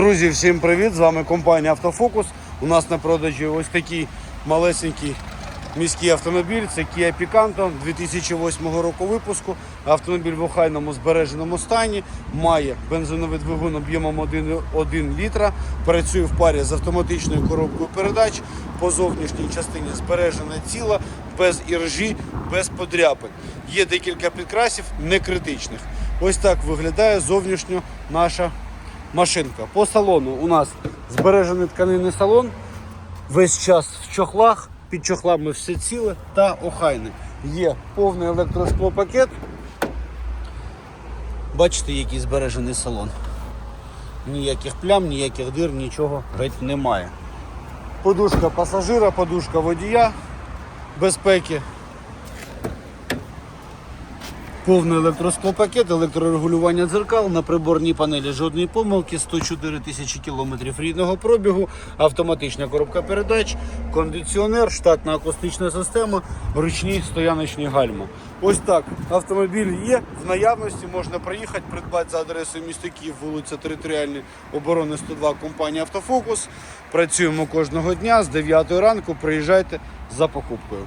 Друзі, всім привіт! З вами компанія Автофокус. У нас на продажі ось такий малесенький міський автомобіль. Це Kia Picanto 2008 року випуску. Автомобіль в охайному збереженому стані. Має бензиновий двигун об'ємом 1,1 літра. Працює в парі з автоматичною коробкою передач. По зовнішній частині збережена ціла, без іржі, без подряпин. Є декілька підкрасів, не критичних. Ось так виглядає зовнішньо наша машинка. По салону у нас збережений тканинний салон. Весь час в чохлах, під чохлами все ціле та охайне. Є повний електросклопакет. Бачите, який збережений салон. Ніяких плям, ніяких дир, нічого геть немає. Подушка пасажира, подушка водія безпеки. Повний електросклопакет, електрорегулювання дзеркал, на приборній панелі жодної помилки, 104 тисячі кілометрів рідного пробігу, автоматична коробка передач, кондиціонер, штатна акустична система, ручні стояночні гальма. Ось так автомобіль є в наявності, можна приїхати, придбати за адресою міста Київ, вулиця Територіальної оборони 102, компанія Автофокус. Працюємо кожного дня з 9 ранку. Приїжджайте за покупкою.